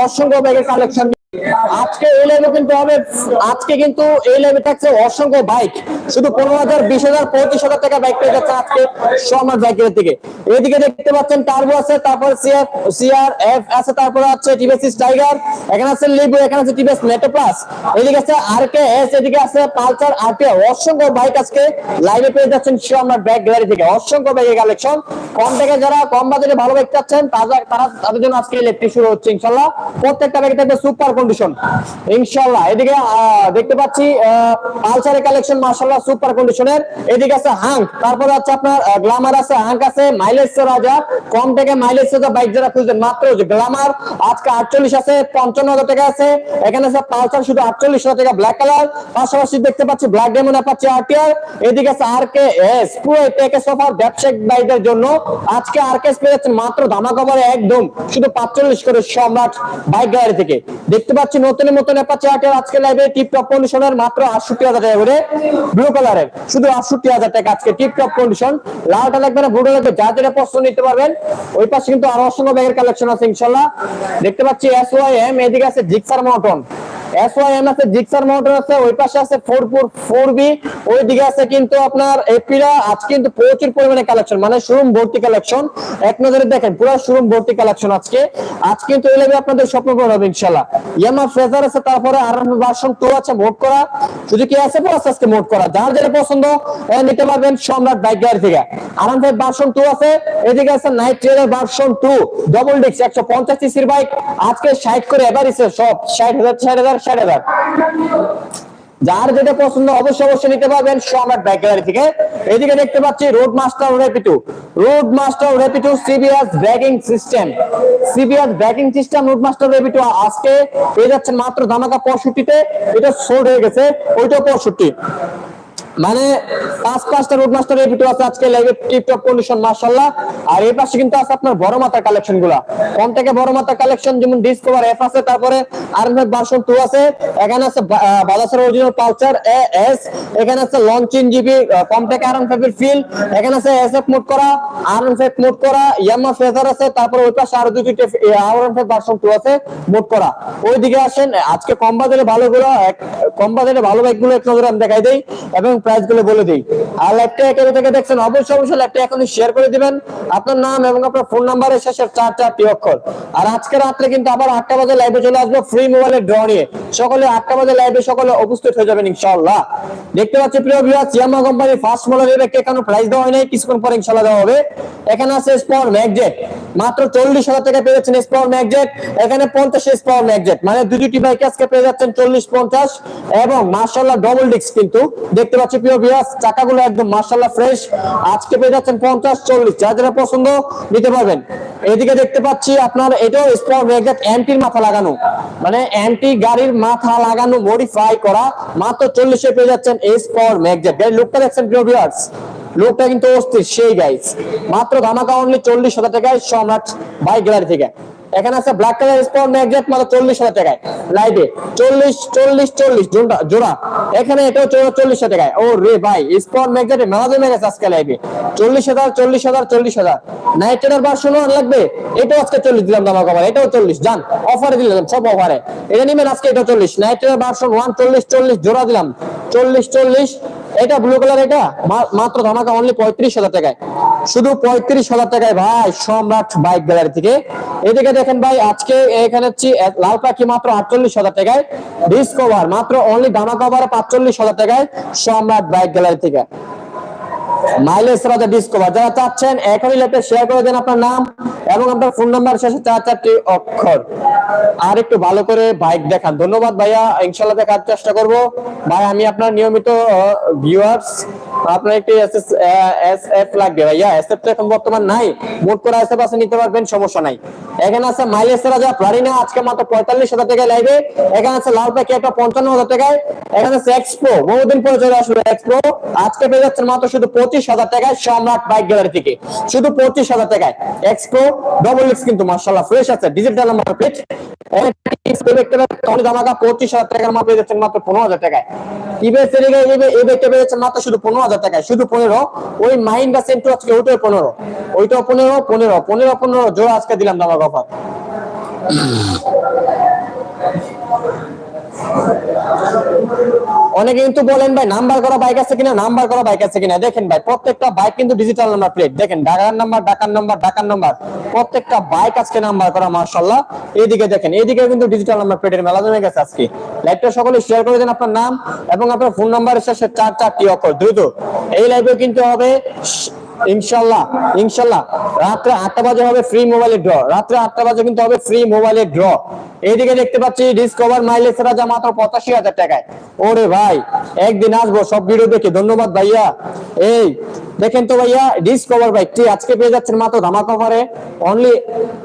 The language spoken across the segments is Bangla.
অসংখ্য ব্যাগের কালেকশন আজকে এই লাইভে কিন্তু হবে, আজকে কিন্তু এই লাইভে থাকছে অসংখ্য বাইক শুধু পনেরো হাজার, বিশ হাজার, পঁয়ত্রিশ হাজার টাকা যাচ্ছে আজকে সমাজ থেকে এদিকে দেখতে পাচ্ছেন টার্বো আছে, তারপর সিআর এফ আছে, তারপরে আছে টিভিএস টাইগার এখানে আছে লিবু এখানে আছে টিভিএস মেট্রো প্লাস এদিকে আছে এস এদিকে আছে পালসার অসংখ্য বাইক আজকে লাইভে পেয়ে যাচ্ছেন বাইক গ্যালারি থেকে, অসংখ্য বাইকের কালেকশন কম থেকে যারা কম বাজারে ভালো বাইক চাচ্ছেন, তারা তাদের জন্য আজকে ইলেকট্রিক শুরু হচ্ছে, ইনশাল্লাহ। প্রত্যেকটা বাইকে থাকবে সুপার কন্ডিশন ইনশাল্লাহ। এদিকে দেখতে পাচ্ছি পালসারের কালেকশন মার্শাল্লাহ সুপার কন্ডিশনের। এদিকে আছে হাঙ্ক, তারপরে আপনার গ্লামার আছে, হাঙ্ক আছে মাইলেজ রাজা। কম থেকে মাইলেজ বাইক যারা মাত্র গ্লামার। আজকে আটচল্লিশ আছে, পঞ্চান্ন হাজার টাকা আছে। এখানে আছে পালসার, শুধু আটচল্লিশ হাজার টাকা ব্ল্যাক কালার পাশাপাশি দেখতে পাচ্ছি ব্ল্যাক ডেমন পাচ্ছি আরটিআর এদিকে আছে আর কে এস পুরো ব্যবসায়িক জন্য। আজকে আর কে যাচ্ছেন মাত্র একদম, শুধু পাঁচচল্লিশ করে সম্রাট বাইক গ্যালারি থেকে। দেখতে পাচ্ছি নতুন নতুন অ্যাপাচি আর্টের আজকে লাইভে টিপ টপ কন্ডিশনের মাত্র আটষট্টি হাজার টাকা করে। ব্লু কালারের শুধু আটষট্টি হাজার টাকা আজকে টিপ টপ কন্ডিশন লালটা লাগবে না ভুটো লাগবে, যা যেটা পছন্দ নিতে পারবেন। ওই পাশে কিন্তু আরও অসংখ্য ব্যাগের কালেকশন আছে, ইনশাল্লাহ। দেখতে পাচ্ছি এস ওয়াই এম এদিকে আছে জিক্সার মটন এসওয়াইএম আছে জিক্সার মোটর আছে, ওই পাশে আছে ওই দিকে আছে কিন্তু আপনার এপিরা আজ কিন্তু প্রচুর পরিমাণে কালেকশন মানে শোরুম ভর্তি কালেকশন এক নজরে দেখেন, পুরো শোরুম ভর্তি কালেকশন আজকে। আজ কিন্তু আপনাদের স্বপ্ন পূরণ হবে ইনশাল্লাহ ইয়ামা ফ্রেজার আছে, তারপরে ভার্সন টু আছে মোট করা। শুধু কি আছে আজকে করা? যার যেটা পছন্দ নিতে পারবেন সম্রাট থেকে। আরাম ভার্সন টু আছে, এদিকে আছে night trailer version two double ডিক্স একশো পঞ্চাশ সিসির বাইক আজকে ষাট করে এভারেজে সব ষাট হাজার ষাট হাজার যার যেটা পছন্দ, অবশ্যই অবশ্যই নিতে পারবেন সম্রাট ব্যাক গ্যালারি থেকে। এদিকে দেখতে পাচ্ছি Roadmaster Rapido Roadmaster Rapido CBS bagging system CBS braking system Roadmaster Rapido আজকে পেয়ে যাচ্ছেন মাত্র ধামাকা পঁয়ষট্টিতে। এটা সোল্ড হয়ে গেছে ওইটা পঁয়ষট্টি। মানে পাঁচ পাঁচটা রোড মাস্টার ভিডিও আছে আজকে লাইভে টিপটপ কন্ডিশন মাশাআল্লাহ। আর এই পাশে কিন্তু আছে আপনার বড় মাথার কালেকশনগুলা। কম থেকে বড় মাথার কালেকশন যেমন ডিসকভার এফ আছে, তারপরে আরএমএফ ভার্সন 2 আছে। এখানে আছে বাজাজের অরিজিনাল পালসার এস এখানে আছে লঞ্চিন জিবি কম থেকে আরএমএফ এর ফিল এখানে আছে এসএফ মোড করা আরএমএফ মোড করা ইয়ামা ফেজার আছে, তারপর ওই পাশে আরও দুটি আরএমএফ ভার্সন 2 আছে মোড করা। ওইদিকে আসেন, আজকে কম বাজারে ভালো গুলো, এক- কম বাজারে ভালো বাইকগুলো এক নজরে আমি দেখাই দেই। এবং প্রাইসগুলো বলে দিই। আর এখানে থেকে দেখছেন, অবশ্যই অবশ্যই এখনই শেয়ার করে দিবেন। আপনার নাম এবং আপনার ফোন নাম্বারের শেষের চার চারটি অক্ষর। আর আজকে রাত্রে কিন্তু আবার আটটা বাজে লাইভে চলে আসব ফ্রি মোবাইলের ড্র নিয়ে। সকলে আটটা বাজে লাইভে সকলে উপস্থিত হয়ে যাবেন দেখতে পাচ্ছি প্রিয় ভিউয়ার্স ইয়ামা কোম্পানির ফার্স্ট মডেলের একটি প্রাইস দেওয়া হয় নাই, কিছুক্ষণ পরে ইনশাআল্লাহ দেওয়া হবে। এখানে আছে স্পর ম্যাগজেট মাত্র চল্লিশ হাজার টাকা পেয়ে যাচ্ছেন স্পর ম্যাগজেট এখানে পঞ্চাশ স্পর ম্যাগজেট মানে দুই দুটি বাইক আজকে পেয়ে যাচ্ছেন চল্লিশ, পঞ্চাশ। এবং মার্শাল্লাহ ডবল ডিস্ক কিন্তু। দেখতে পাচ্ছি প্রিয় ভিউয়ার্স চাকাগুলো একদম মার্শাল্লাহ ফ্রেশ আজকে পেয়ে যাচ্ছেন পঞ্চাশ, চল্লিশ। যা যেটা পছন্দ নিতে পারবেন। এদিকে দেখতে পাচ্ছি আপনার এটাও স্পর ম্যাগজেট এমটির মাথা লাগানো। মানে এমটি গাড়ির মাথা লাগানো মডিফাই করা। মাত্র চল্লিশে পেয়ে যাচ্ছেন স্পর ম্যাগজেট গাড়ির লুকটা দেখছেন প্রিয় ভিউয়ার্স লোকটা কিন্তু অস্থির, সেই গাইজ মাত্র ধামাকা অনলি চল্লিশ হাজার টাকায় সম্রাট বাইক গ্যালারি থেকে। এখানে আছে ব্ল্যাক কালার স্পট ম্যাগজেট মাত্র চল্লিশ হাজার টাকায় লাইভে চল্লিশ চল্লিশ চল্লিশ, জোড়া জোড়া। এখানে এটাও চল্লিশ হাজার টাকায়। ও রে ভাই স্পট ম্যাগজেটে মেলা জমে গেছে আজকে লাইভে চল্লিশ হাজার চল্লিশ হাজার চল্লিশ হাজার। নাইট রাইডার ভার্সন লাগবে, এটাও আজকে চল্লিশ দিলাম দামা কভার এটাও চল্লিশ। জান অফারে দিলাম, সব অফারে এটা নিবেন আজকে এটা চল্লিশ। নাইট রাইডার ভার্সন ওয়ান চল্লিশ চল্লিশ, জোড়া দিলাম। চল্লিশ চল্লিশ, এটা ব্লু কালার এটা মাত্র ধামাকা অনলি পঁয়ত্রিশ হাজার টাকায়। শুধু পঁয়ত্রিশ হাজার টাকায় ভাই, সম্রাট বাইক গ্যালারি থেকে। এদিকে দেখেন ভাই, আজকে এখানে হচ্ছে লাল পাখি মাত্র আটচল্লিশ হাজার টাকায়। ডিসকভার মাত্র অনলি দামা কভার পাঁচচল্লিশ হাজার টাকায় সম্রাট বাইক গ্যালারি থেকে। মাইলেজ রাজা ডিসকভার যারা চাচ্ছেন, এখনই লেটে শেয়ার করে দেন আপনার নাম এবং আপনার ফোন নাম্বার শেষে চার চারটি অক্ষর। আর একটু ভালো করে বাইক দেখান। ধন্যবাদ ভাইয়া। ইনশাল্লাহ দেখার চেষ্টা করব। ভাই, আমি আপনার নিয়মিত ভিউয়ার্স আপনার একটি এস এফ লাগবে ভাইয়া। এস এফ তো এখন বর্তমান নাই। মোট করে এস এফ আছে নিতে পারবেন, সমস্যা নাই। এখানে আছে মাইলেজ রাজা প্লারিনা আজকে মাত্র পঁয়তাল্লিশ হাজার টাকায় লাইভে এখানে আছে লাল প্যাকে একটা পঞ্চান্ন হাজার টাকায়। এখানে আছে এক্সপ্রো বহুদিন পরে চলে আসলো এক্সপ্রো আজকে পেয়ে যাচ্ছেন মাত্র শুধু পঁচিশ হাজার টাকায় সম্রাট বাইক গ্যালারি থেকে। শুধু পঁচিশ হাজার টাকায়। এক্সপ্রো ডবল এক্স কিন্তু মার্শাল্লাহ ফ্রেশ আছে ডিজিটাল ধামাকা, পঁচিশ হাজার টাকার মাত্র পেয়ে মাত্র পনেরো হাজার টাকায়। ইবেস এর এই ব্যাগটা পেয়ে যাচ্ছেন মাত্র শুধু পনেরো হাজার টাকায়, শুধু পনেরো। ওই মাইন্ডা সেন্টু আজকে ওইটাও পনেরো। ওইটাও পনেরো পনেরো পনেরো পনেরো, জোড়া আজকে দিলাম দামা অফার অনেকে কিন্তু বলেন, ভাই নাম্বার করা বাইক আছে কিনা? নাম্বার করা বাইক আছে কিনা? দেখেন, ভাই, প্রত্যেকটা বাইক কিন্তু ডিজিটাল নাম্বার প্লেট দেখেন, ঢাকার নাম্বার ঢাকার নাম্বার ঢাকার নাম্বার প্রত্যেকটা বাইক আজকে নাম্বার করা মার্শাল্লাহ এইদিকে দেখেন এইদিকে কিন্তু ডিজিটাল নাম্বার প্লেটের মেলা জমে গেছে আজকে। লাইভটা সকলে শেয়ার করে দেন আপনার নাম এবং আপনার ফোন নাম্বারের শেষে চার চারটি অক্ষর, দ্রুত। এই লাইভে কিন্তু হবে ইনশাল্লাহ ইনশাল্লাহ রাত্রে আটটা বাজে হবে ফ্রি মোবাইলের ড্র রাত্রে আটটা বাজে কিন্তু হবে ফ্রি মোবাইলের ড্র এইদিকে দেখতে পাচ্ছি ডিসকভার মাইলেজ রাজা মাত্র পঁচাশি হাজার টাকায়। ওরে ভাই, একদিন আসব সব ভিডিও দেখে। ধন্যবাদ ভাইয়া। এই, দেখেন তো ভাইয়া ডিসকভার বাইকটি আজকে পেয়ে যাচ্ছেন মাত্র ধামা কভারে অনলি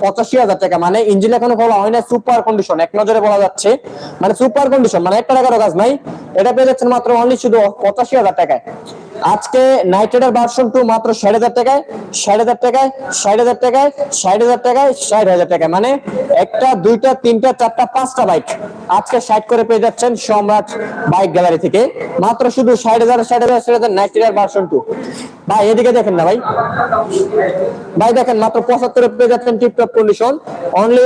পঁচাশি হাজার টাকা। মানে ইঞ্জিন এখনও খোলা হয় না সুপার কন্ডিশন এক নজরে বলা যাচ্ছে। মানে সুপার কন্ডিশন মানে একটা টাকারও কাজ নাই। এটা পেয়ে যাচ্ছেন মাত্র অনলি শুধু পঁচাশি হাজার টাকায়। আজকে নাইট রাইডার ভার্সন টু মাত্র ষাট হাজার টাকায়, ষাট হাজার টাকায়, ষাট হাজার টাকায়, ষাট হাজার টাকায়, ষাট হাজার টাকায়। মানে একটা, দুইটা, তিনটা, চারটা, পাঁচটা বাইক আজকে ষাট করে পেয়ে যাচ্ছেন সম্রাট বাইক গ্যালারি থেকে। মাত্র শুধু ষাট হাজার ষাট হাজার ষাট হাজার নাইট রাইডার ভার্সন টু ভাই, এদিকে দেখেন না ভাই। ভাই, দেখেন মাত্র পঁচাত্তর পেয়ে যাচ্ছেন টিপটপ কন্ডিশন অনলি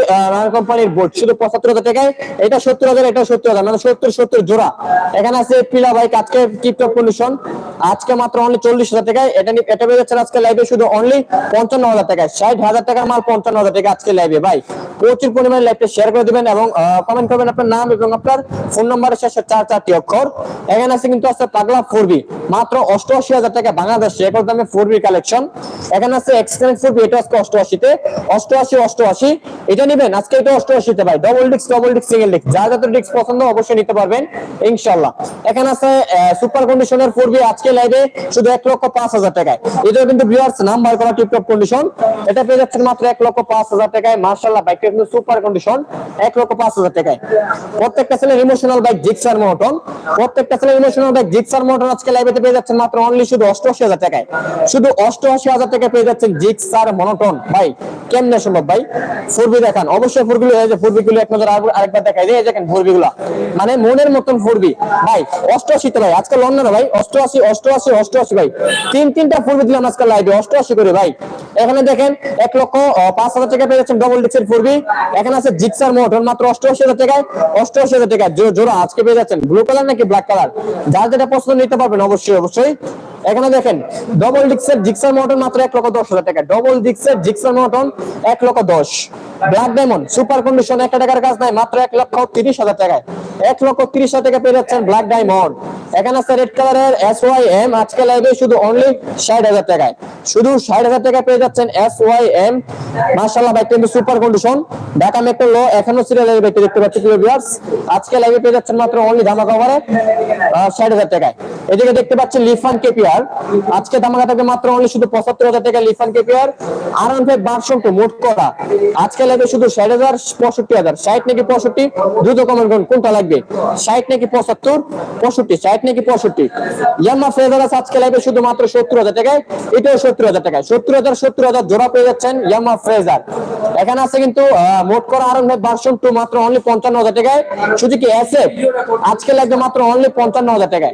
কোম্পানির বোর্ড শুধু পঁচাত্তর হাজার টাকায়। এটা সত্তর হাজার, এটা সত্তর হাজার মানে সত্তর সত্তর জোড়া। এখানে আছে পিলা বাইক আজকে টিপটপ কন্ডিশন আজকে মাত্র অনলি চল্লিশ হাজার টাকায়। এটা নি- এটা পেয়ে যাচ্ছেন আজকে লাইভে শুধু অনলি পঞ্চান্ন হাজার টাকায়। ষাট হাজার টাকার মাল পঞ্চান্ন হাজার টাকা আজকে লাইভে ভাই, প্রচুর পরিমাণে লাইভটা শেয়ার করে দিবেন এবং কমেন্ট করবেন আপনার নাম এবং আপনার ফোন নাম্বারের শেষে চার চারটি অক্ষর। এখানে আছে কিন্তু আছে পাগলা ফোর বি মাত্র অষ্টআশি হাজার টাকা বাংলাদেশে একর দামে ফোর বি কালেকশন এখানে আছে এক্সটেন্ড ফোর বি এটা আজকে অষ্টআশিতে। অষ্টআশি অষ্টআশি। এটা নেবেন, আজকে এটা অষ্টআশিতে ভাই। Double disc double disc single disc যার যত ডিস্ক পছন্দ অবশ্যই নিতে পারবেন ইনশাল্লাহ এখানে আছে সুপার কন্ডিশনের ফোর বি আজকে লাইভে শুধু এক লক্ষ পাঁচ হাজার টাকায়। কিন্তু নাম্বার করা টিপটপ কন্ডিশন এটা পেয়ে যাচ্ছেন মাত্র এক লক্ষ পাঁচ হাজার টাকায়। মার্শাল্লাহ বাইকটা কিন্তু সুপার কন্ডিশন এক লক্ষ পাঁচ হাজার টাকায়। প্রত্যেকটা ছেলে ইমোশনাল বাইক জিক্সার মোটন প্রত্যেকটা ছেলে ইমোশনাল বাইক জিক্সার মোটন আজকে লাইভে পেয়ে যাচ্ছেন মাত্র অনলি শুধু অষ্টআশি হাজার টাকায়। শুধু অষ্টআশি হাজার টাকা পেয়ে যাচ্ছেন জিক্সার ভাই, কেমনে সম্ভব ভাই? ফুরবি দেখান। অবশ্যই ফুরবিগুলো এই যে ফুরবিগুলো এক নজর আরেকবার দেখাই দেখেন ফুরবিগুলো মানে মনের মতন ফুরবি ভাই, অষ্টআশিতে ভাই আজকে লন্ডন ভাই, অষ্টআশি অষ্টআশি অষ্টআশি অষ্টআশি ভাই। তিন, তিনটা ফুরবি দিলাম আজকে লাইভে অষ্টআশি করে ভাই। এখানে দেখেন, এক লক্ষ পাঁচ হাজার টাকা পেয়ে যাচ্ছেন ডবল ডিক্সের ফুরবি এখানে আছে জিক্সার মোটর মাত্র অষ্টআশি হাজার টাকায়, অষ্টআশি হাজার টাকা জোড়া, আজকে পেয়ে যাচ্ছেন। ব্লু কালার নাকি ব্ল্যাক কালার যার যেটা পছন্দ নিতে পারবেন, অবশ্যই অবশ্যই। এখানে দেখেন ডবল ডিক্সের জিক্সার মোটর মাত্র এক লক্ষ দশ হাজার টাকা ডবল ডিক্সের জিক্সার মোটর এক লক্ষ দশ। ব্ল্যাক ডায়মন্ড সুপার কন্ডিশন একটা টাকার কাজ নাই, মাত্র এক লক্ষ তিরিশ হাজার টাকায়। এক লক্ষ তিরিশ হাজার টাকা পেয়ে যাচ্ছেন ব্ল্যাক ডায়মন্ড এখানে আছে রেড কালারের আজকে লাইভে শুধু অনলি ষাট হাজার টাকায়। শুধু ষাট হাজার টাকা পেয়ে যাচ্ছেন কিন্তু সুপার কন্ডিশন ঢাকা মেট্রো লো এখনও সিরিয়ালের দেখতে প্রিয় ভিউয়ার্স আজকে লাইভে পেয়ে যাচ্ছেন মাত্র অনলি ধামা কভারে ষাট হাজার টাকায়। এদিকে দেখতে পাচ্ছেন লিফান কেপিআর আজকে ধামাকা থাকে মাত্র অনলি শুধু পঁচাত্তর হাজার টাকা লিফান কেপিআর আর ভার্সন মোট করা আজকে লাগবে শুধু ষাট হাজার, পঁয়ষট্টি হাজার। ষাট নাকি পঁয়ষট্টি? দ্রুত কমেন্ট করুন, কোনটা লাগবে? ষাট নাকি পঁচাত্তর? পঁয়ষট্টি, ষাট নাকি পঁয়ষট্টি? ইয়ামা ফেজার আছে আজকে লাগবে শুধু মাত্র সত্তর হাজার টাকায়। এটাও সত্তর হাজার টাকায়। সত্তর হাজার সত্তর হাজার জোড়া পেয়ে যাচ্ছেন ইয়ামা ফ্রেজার এখানে আছে কিন্তু মোট করা আর ভার্সন টু মাত্র অনলি পঞ্চান্ন হাজার টাকায়। শুধু কি এসএফ আজকে লাগবে মাত্র অনলি পঞ্চান্ন হাজার টাকায়।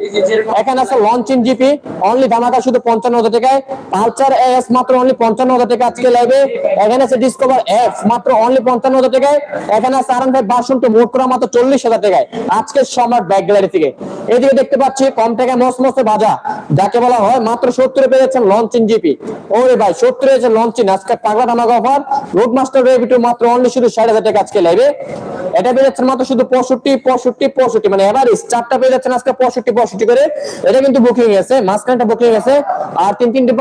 এখানে আছে লঞ্চিং জিপি অনলি ধামাকা শুধু পঞ্চান্ন হাজার টাকায়। পালচার এস মাত্র অনলি পঞ্চান্ন হাজার টাকা আজকে লাগবে এখানে আছে ডিসকভার এফ মাত্র অনলি পঞ্চান্ন হাজার টাকায়। এখানে আছে আর ফাইভ ভার্সন টু মোট করা মাত্র চল্লিশ হাজার টাকায়। আজকে সম্রাট ব্যাগ গ্যালারি থেকে। এদিকে দেখতে পাচ্ছি, কম থেকে মস মসে ভাজা, যাকে বলা হয় মাত্র সত্তরে পেয়ে যাচ্ছেন লঞ্চিং জিপি। ওরে ভাই, সত্তরে আছে লঞ্চিং আজকে পাগলা ধামাকা অফার রোড মাস্টার রেভিটু মাত্র অনলি শুধু ষাট হাজার টাকা আজকে লাইবে এটা পেয়ে যাচ্ছেন মাত্র শুধু পঁয়ষট্টি পঁয়ষট্টি পঁয়ষট্টি মানে এভারেজ চারটা পেয়ে যাচ্ছেন আজকে পঁয়ষট্টি পঁয়ষট্টি করে। এটা কিন্তু বুকিং গেছে মাঝখানটা বুকিং গেছে আর তিন তিনটি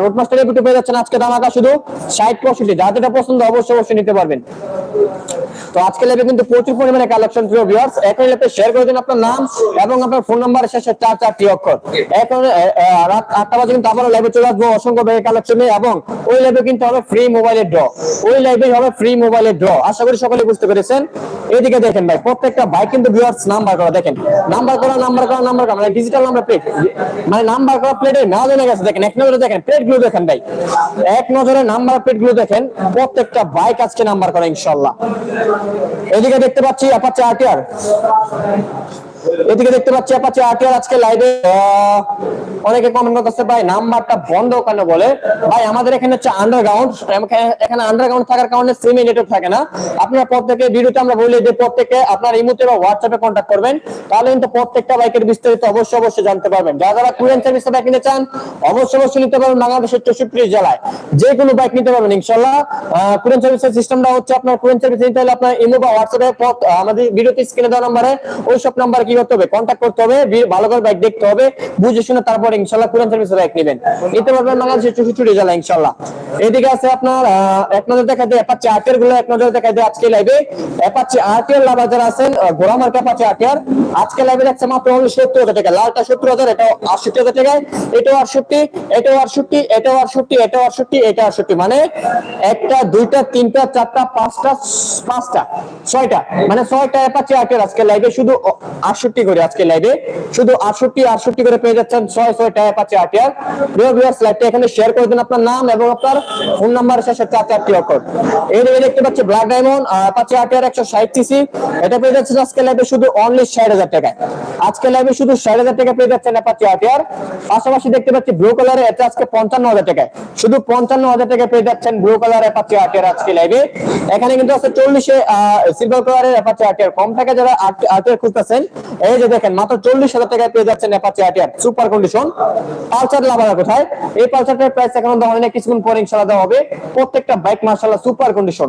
রোড মাস্টার রেভিটু পেয়ে যাচ্ছেন আজকে ধামাকা শুধু ষাট, পঁয়ষট্টি। যার যেটা পছন্দ অবশ্যই অবশ্যই নিতে পারবেন। তো আজকে লাইভে কিন্তু প্রচুর পরিমাণে কালেকশন প্রিয় ভিউয়ার্স এখন লাইভে শেয়ার করে দিন আপনার নাম এবং আপনার ফোন নাম্বার শেষে চার চারটি অক্ষর। এখন রাত আটটা বাজে কিন্তু আবারও লাইভে চলে আসব। অসংখ্য ব্যাগের কালেকশনে এবং ওই লাইভে কিন্তু হবে ফ্রি মোবাইলের ড্র ওই লাইভে হবে ফ্রি মোবাইলের ড্র আশা করি সকলে বুঝতে পেরেছেন। এদিকে দেখেন ভাই প্রত্যেকটা বাইক কিন্তু ভিউয়ার্স নাম্বার করা। দেখেন নাম্বার করা নাম্বার করা নাম্বার করা। মানে ডিজিটাল নাম্বার প্লেট মানে নাম্বার করা প্লেটে না জেনে গেছে। দেখেন এক নজরে দেখেন প্লেটগুলো দেখেন ভাই। এক নজরে নাম্বার প্লেটগুলো দেখেন প্রত্যেকটা বাইক আজকে নাম্বার করা ইনশাল্লাহ এদিকে দেখতে পাচ্ছি অ্যাপাচে আরটিআর এদিকে দেখতে পাচ্ছি অ্যাপাচে আরটিআর আজকে লাইভে অনেকে কমেন্ট করতেছে, ভাই, নাম্বারটা বন্ধ কেন বলে? ভাই, আমাদের এখানে হচ্ছে আন্ডারগ্রাউন্ড এখানে আন্ডারগ্রাউন্ড থাকার কারণে সিমে নেটওয়ার্ক থাকে না। আপনারা প্রত্যেকে ভিডিওতে আমরা বলি যে প্রত্যেকে আপনার ইমোতে বা হোয়াটসঅ্যাপে কন্ট্যাক্ট করবেন। তাহলে কিন্তু প্রত্যেকটা বাইকের বিস্তারিত অবশ্যই অবশ্যই জানতে পারবেন। যারা যারা কুরিয়ান সার্ভিসে বাইক নিতে চান, অবশ্যই অবশ্যই নিতে পারবেন বাংলাদেশের চৌষট্টি জেলায়। যে কোনো বাইক নিতে পারবেন ইনশাল্লাহ কুরিয়ান সার্ভিসের সিস্টেমটা হচ্ছে আপনার কুরিয়ান সার্ভিস নিতে হলে আপনার ইমো বা হোয়াটসঅ্যাপে আমাদের ভিডিওতে স্ক্রিনে দেওয়া নাম্বারে ওই সব নাম্বারে কি করতে হবে? কন্ট্যাক্ট করতে হবে ভালো করে বাইক দেখতে হবে, বুঝে শুনে তারপর ইনশাল্লাহ কুরিয়ান সার্ভিসে বাইক নেবেন। নিতে পারবেন বাংলাদেশের চৌষট্টি জেলা ইনশাল্লাহ। এদিকে আছে আপনার এক নজর দেখা যায় অ্যাপাচি আর্টিয়ারগুলো এক নজর দেখা যায় আজকে লাইভে অ্যাপাচি আর্টিয়ার লাভার যারা আছেন ঘোড়া মার্কা অ্যাপাচি আর্টিয়ার আজকে লাইভে দেখছে মাত্র অনলি সত্তর হাজার টাকা। লালটা সত্তর হাজার, এটাও আটষট্টি হাজার টাকায়। এটাও আটষট্টি এটাও আটষট্টি এটাও আটষট্টি এটাও আটষট্টি এটা আটষট্টি। মানে একটা, দুইটা, তিনটা, চারটা, পাঁচটা পাঁচটা, ছয়টা। মানে ছয়টা অ্যাপাচি আর্টিয়ার আজকে লাইভে শুধু আটষট্টি করে আজকে লাইভে শুধু আটষট্টি আটষট্টি করে পেয়ে যাচ্ছেন ছয় ছয়টা অ্যাপাচি আর্টিয়ার প্রিয় ভিউয়ার্স লাইভটা এখানে শেয়ার করে দিন আপনার নাম এবং আপনার ফোন নাম্বার শেষে চার চারটি অক্ষর এই দিকে দেখতে পাচ্ছি ব্ল্যাক ডায়মন্ড অ্যাপাচি একশো ষাট সিসি এটা পেয়ে যাচ্ছেন আজকে লাইভে শুধু অনলি ষাট হাজার টাকায়। আজকে লাইভে শুধু ষাট হাজার টাকা পেয়ে যাচ্ছেন অ্যাপাচি আর্টিয়ার পাশাপাশি দেখতে পাচ্ছি ব্লু কালারে এটা আজকে পঞ্চান্ন হাজার টাকায়। শুধু পঞ্চান্ন হাজার টাকা পেয়ে যাচ্ছেন ব্লু কালার অ্যাপাচি আর্টিয়ার আজকে লাইভে এখানে কিন্তু আছে চল্লিশে সিলভার কালারের অ্যাপাচি আর্টিয়ার কম টাকা যারা আর্টিয়ার খুঁজতেছেন, এই যে দেখেন, মাত্র চল্লিশ হাজার টাকায় পেয়ে যাচ্ছেন অ্যাপাচি আর্টিয়ার সুপার কন্ডিশন পালসার লাভারা কোথায়? এই পালসারটার প্রাইস এখন দেওয়া হয় না কিছুক্ষণ পরে ইনশাআল্লাহ দেওয়া হবে। প্রত্যেকটা বাইক মার্শাল্লাহ সুপার কন্ডিশন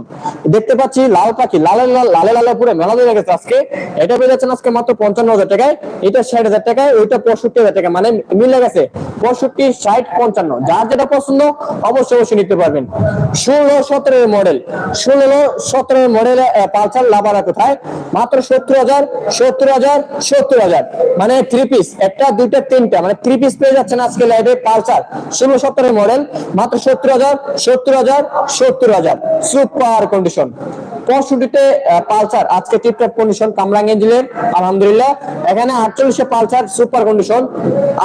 দেখতে পাচ্ছি লাল পাখি, লালে লালে লালে পুরো মেলা হয়ে গেছে আজকে। এটা আজকে মাত্র পঞ্চান্ন হাজার টাকায়। এটা ষাট হাজার টাকায়, ওইটা পঁয়ষট্টি হাজার টাকা মানে মিলে গেছে, পঁয়ষট্টি, ষাট, পঞ্চান্ন। যার যেটা পছন্দ, অবশ্যই অবশ্যই নিতে পারবেন। ষোলো, সতেরোর মডেল ষোলো, সতেরোর মডেল পালসার লাভারা কোথায়? মাত্র সত্তর হাজার সত্তর হাজার সত্তর হাজার মানে থ্রি পিস একটা, দুইটা, তিনটা। মানে থ্রি পিস পেয়ে যাচ্ছেন আজকে লাইভে পালসার। ষোলো সতেরোর মডেল মাত্র সত্তর হাজার সত্তর হাজার সত্তর হাজার। সুপার কন্ডিশন পঁয়ষট্টিতে পালসার। আজকে টিপটপ কন্ডিশন কামরাং ইঞ্জিনের। আলহামদুলিল্লাহ। এখানে আটচল্লিশে পালসার সুপার কন্ডিশন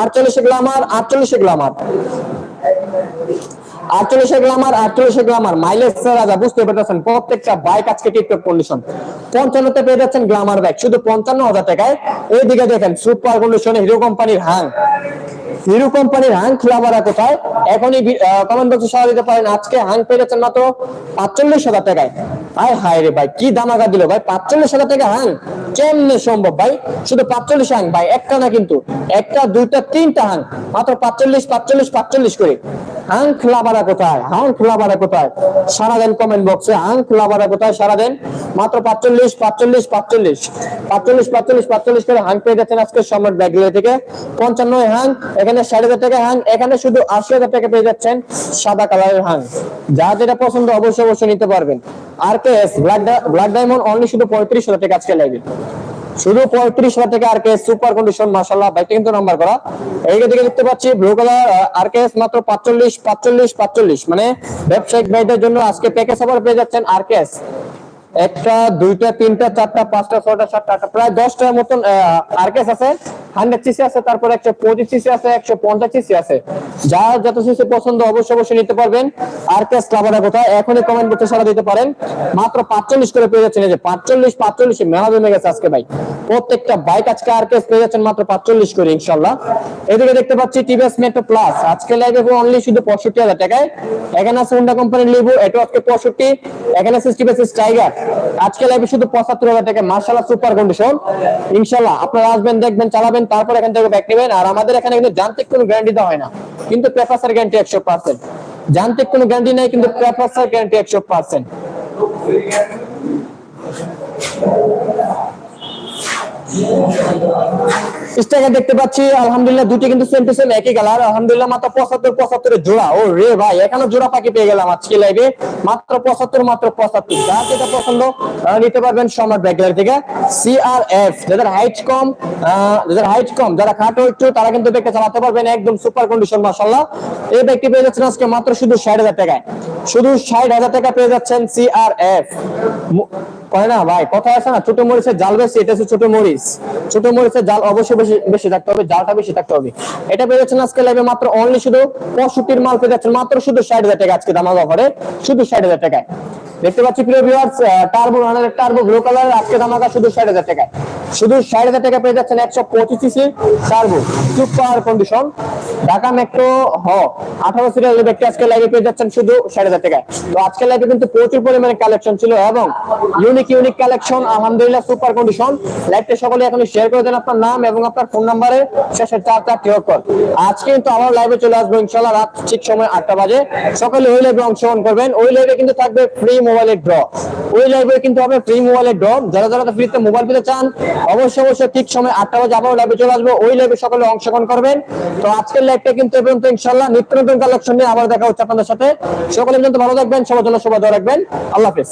আটচল্লিশে গ্লামার আটচল্লিশে গ্লামার আটচল্লিশে গ্লামার আটচল্লিশে গ্লামার মাইলেজ রাজা বুঝতে পারতেছেন, প্রত্যেকটা বাইক আজকে টিপটপ কন্ডিশন পঞ্চান্নতে পেয়ে যাচ্ছেন গ্লামার বাইক শুধু পঞ্চান্ন হাজার টাকায়। এইদিকে দেখেন সুপার কন্ডিশনে হিরো কোম্পানির হাং হিরো কোম্পানির হাং খোলাবারা কোথায়? এখনই কমেন্ট বক্সে সবাই দিতে পারেন। আজকে হাং পেয়ে মাত্র পাঁচচল্লিশ হাজার টাকায়। হায় হায় রে ভাই, কি দামাকা দিল ভাই। পাঁচচল্লিশ হাজার টাকা হাং কেমনে সম্ভব ভাই? শুধু পাঁচচল্লিশ হাং ভাই, একটা না কিন্তু। একটা, দুইটা, তিনটা হাং মাত্র পাঁচচল্লিশ পাঁচচল্লিশ পাঁচচল্লিশ করে। হাং খোলাবারা কোথায়? হাং খোলাবারা কোথায়? সারা দেন কমেন্ট বক্সে হাং খোলাবারা কোথায়? সারা দেন। মাত্র পাঁচচল্লিশ পাঁচচল্লিশ পাঁচচল্লিশ। পাঁচচল্লিশ পাঁচচল্লিশ পাঁচচল্লিশ করে হাং পেয়ে যাচ্ছেন আজকে সম্রাট ব্যাগলে থেকে। পঞ্চান্ন হাং এখানে ষাট হাজার টাকা হাং, এখানে শুধু আশি হাজার টাকা পেয়ে যাচ্ছেন সাদা কালারের হাং। যা যেটা পছন্দ অবশ্যই অবশ্যই নিতে পারবেন। R K S Black Diamond only শুধু পঁয়ত্রিশ হাজার টাকা আজকে লাগবে শুধু পঁয়ত্রিশ হাজার টাকা আর কে সুপার কন্ডিশন মাসাল্লাহ বাইকটা কিন্তু নাম্বার করা। এই দিকে দেখতে পাচ্ছি ব্লু কালার আর কে মাত্র পাঁচচল্লিশ পাঁচচল্লিশ পাঁচচল্লিশ। মানে ব্যবসায়িক বাইকদের জন্য আজকে প্যাকেজ আবার পেয়ে যাচ্ছেন আর কে একটা, দুইটা, তিনটা, চারটা, পাঁচটা, ছয়টা, সাতটা, আটটা, প্রায় দশটার মতন আরকেস আছে। হান্ড্রেড সিসি আছে, তারপর একশো পঁচিশ সিসি আছে, একশো পঞ্চাশ সিসি আছে। যার যত সিসি পছন্দ, অবশ্যই অবশ্যই নিতে পারবেন। ক্লাবারের কথা এখনই কমেন্ট করতে সারা দিতে পারেন। মাত্র পাঁচচল্লিশ করে পেয়ে যাচ্ছেন এই যে পাঁচচল্লিশ, পাঁচচল্লিশে মেলা জমে গেছে আজকে ভাই। প্রত্যেকটা বাইক আজকে আরকেস পেয়ে যাচ্ছেন মাত্র পাঁচচল্লিশ করে ইনশাল্লাহ এদিকে দেখতে পাচ্ছি টিভিএস মেট্রো প্লাস আজকে অনলি শুধু পঁয়ষট্টি হাজার টাকায়। এখানে আছে হোন্ডা কোম্পানির লিবু এটা আজকে পঁয়ষট্টি। এখানে আছে টিভিএস টাইগার আজকে লাইভে শুধু পঁচাত্তর হাজার টাকা মার্শাল্লাহ সুপার কন্ডিশন ইনশাল্লাহ আপনারা আসবেন, দেখবেন, চালাবেন। তারপর এখান থেকে ব্যাক নেবেন। আর আমাদের এখানে কিন্তু যান্ত্রিক কোনো গ্যারান্টি দেওয়া হয় না। কিন্তু পেপাসের গ্যারান্টি একশো পার্সেন্ট যান্ত্রিক কোনো গ্যারান্টি নাই, কিন্তু পেপাসের গ্যারান্টি একশো পার্সেন্ট স্টিকার দেখতে পাচ্ছি, আলহামদুলিল্লাহ দুটি কিন্তু সেম টু সেম একই কালার আলহামদুলিল্লাহ মাত্র পঁচাত্তর জোড়া। ও রে ভাই, এখানে জোড়া পাখি পেয়ে গেলাম আজকে লাইভে মাত্র পঁচাত্তর মাত্র পঁচাত্তর। যা যেটা পছন্দ নিতে পারবেন থেকে। সিআরএফ যাদের হাইট কম যাদের হাইট কম, যারা খাটো একটু, তারা কিন্তু ব্যাগটা চালাতে পারবেন একদম সুপার কন্ডিশন মাসাল্লাহ এই ব্যাগটি পেয়ে যাচ্ছেন আজকে মাত্র শুধু ষাট হাজার টাকায়। শুধু ষাট হাজার টাকা পেয়ে যাচ্ছেন সিআরএফ কয় না ভাই? কথা আছে না? ছোট মরিচের জাল বেশি, এটা হচ্ছে ছোট মরিচ। ছোট মরিচের জাল অবশ্যই বেশি বেশি থাকতে হবে, জালটা বেশি থাকতে হবে। এটা পেয়ে যাচ্ছেন আজকে লাইভে মাত্র অনলি শুধু পঁয়ষট্টির মাল পেয়ে যাচ্ছেন, মাত্র শুধু ষাট হাজার টাকা আজকে দাম অফারে শুধু ষাট হাজার টাকায়। দেখতে পাচ্ছি প্রিয় ভিউয়ার্স টার্বো রানারের টার্বো ব্লু কালার আজকে ধামাকা শুধু ষাট হাজার টাকায়। শুধু ষাট হাজার টাকা পেয়ে যাচ্ছেন একশো পঁচিশ CC Turbo super condition Dhaka metro হ, আঠারো সিরিয়াল ব্যক্তি আজকে লাইভে পেয়ে যাচ্ছেন শুধু ষাট হাজার টাকায়। তো আজকে লাইভে কিন্তু প্রচুর পরিমাণে কালেকশন ছিল এবং ইউনিক ইউনিক কালেকশন আলহামদুলিল্লাহ সুপার কন্ডিশন লাইভটা সকলে এখন শেয়ার করে দেন আপনার নাম এবং আপনার ফোন নাম্বারে শেষের চার চারটি অক্ষর আজকে কিন্তু আবার লাইভে চলে আসব ইনশাল্লাহ রাত ঠিক সময় আটটা বাজে। সকালে ওই লাইভে অংশগ্রহণ করবেন। ওই লাইভে কিন্তু থাকবে ফ্রি মোবাইলের ড্র ওই লাইভে কিন্তু হবে ফ্রি মোবাইলের ড্র যারা যারা ফ্রিতে মোবাইল পেতে চান, অবশ্যই অবশ্যই ঠিক সময় আটটা বাজে আবার লাইভে চলে আসব। ওই লাইভে সকলে অংশগ্রহণ করবেন। তো আজকের লাইভটা কিন্তু এ পর্যন্ত ইনশাল্লাহ নিত্য নতুন কালেকশন নিয়ে আবার দেখা হচ্ছে আপনাদের সাথে। সকলে পর্যন্ত ভালো থাকবেন, সবার জন্য সবাই দোয়া রাখবেন। আল্লাহ হাফেজ।